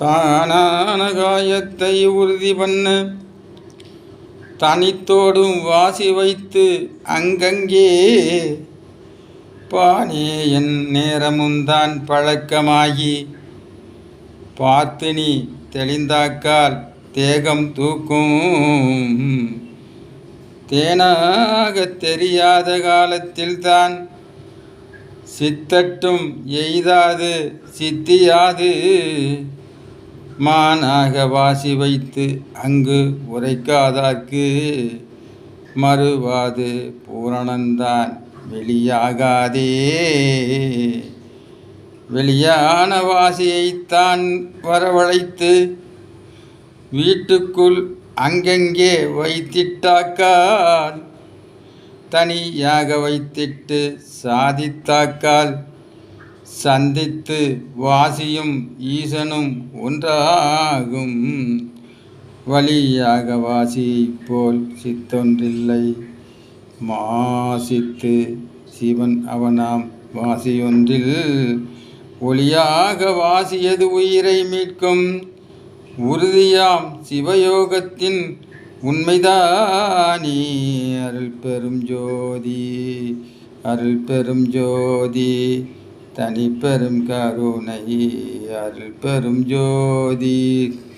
தானான காயத்தை உறுதி பண்ண தனித்தோடும் வாசி வைத்து அங்கங்கே பானே என் நேரமும் தான் பழக்கமாகி. பார்த்து நீ தெளிந்தாக்கால் தேகம் தூக்கும். தேனாக தெரியாத காலத்தில்தான் சித்தட்டும் எய்தாது சித்தியாது. மானாக வாசி வைத்து அங்கு உரைக்காதார்க்கு மறுவாது பூரணந்தான் வெளியாகாதே. வெளியான வாசியைத்தான் வரவழைத்து வீட்டுக்குள் அங்கங்கே வைத்திட்டாக்கால் தனியாக வைத்திட்டு சாதித்தாக்கால் சந்தித்து வாசியும் ஈசனும் ஒன்றாகும். வழியாக வாசியைப் போல் சித்தொன்றில்லை. மாசித்து சிவன் அவனாம் வாசியொன்றில். ஒளியாக வாசியது உயிரை மீட்கும். உறுதியாம் சிவயோகத்தின் உண்மைதானே. அருள் பெரும் ஜோதி அருள் பெரும் ஜோதி. தனிப்பெரும் கருணை அருள் பெரும் ஜோதி